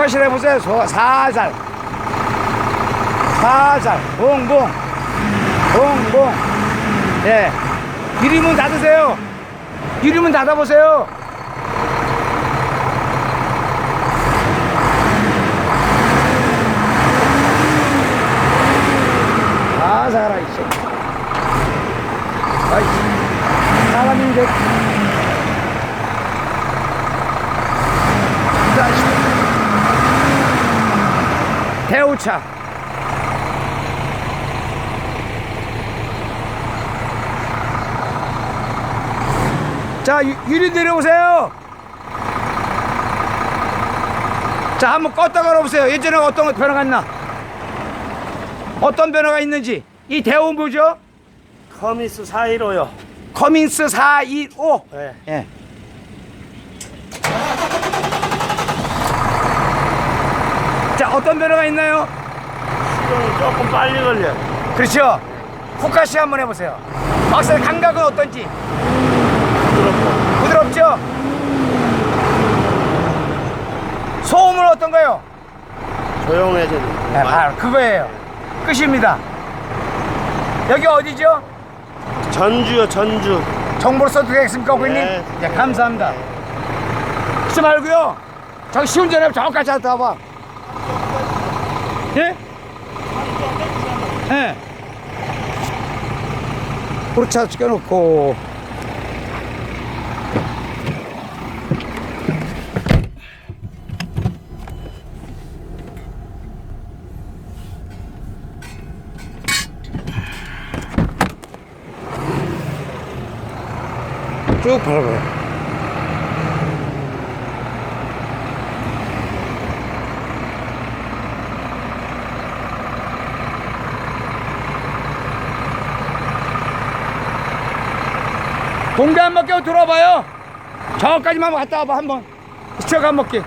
훅하실 해보세요. 소, 살살. 살살. 붕붕. 붕붕. 예. 유리문 닫으세요. 유리문 닫아보세요. 살살 하라, 이씨. 아이씨. 사람이 이제. 아이씨. 대우차. 자, 유- 유리 내려오세요. 자, 한번 껐다 걸어보세요. 예전에 어떤 변화가 있나? 어떤 변화가 있는지. 이 대우 뭐죠? 커미스 415요. 커민스 425. 네. 예. 어떤 변화가 있나요? 시동이 조금 빨리 걸려. 그렇죠. 포카시 한번 해보세요. 박사의 감각은 어떤지 부드럽고. 부드럽죠? 소음은 어떤가요? 조용해지는. 네, 바로 그거예요. 끝입니다. 여기 어디죠? 전주요, 전주. 정보를 써도 되겠습니까, 고객님? 네. 네, 감사합니다. 그러지 말고요. 저기 시운전해 저까지 갔다 와봐. 예? 예. 포르차 찍어놓고. 쭉 밟아요. 동대 한 바퀴 들어봐요. 저까지만 갔다 와봐 한번. 스쳐가 한 바퀴.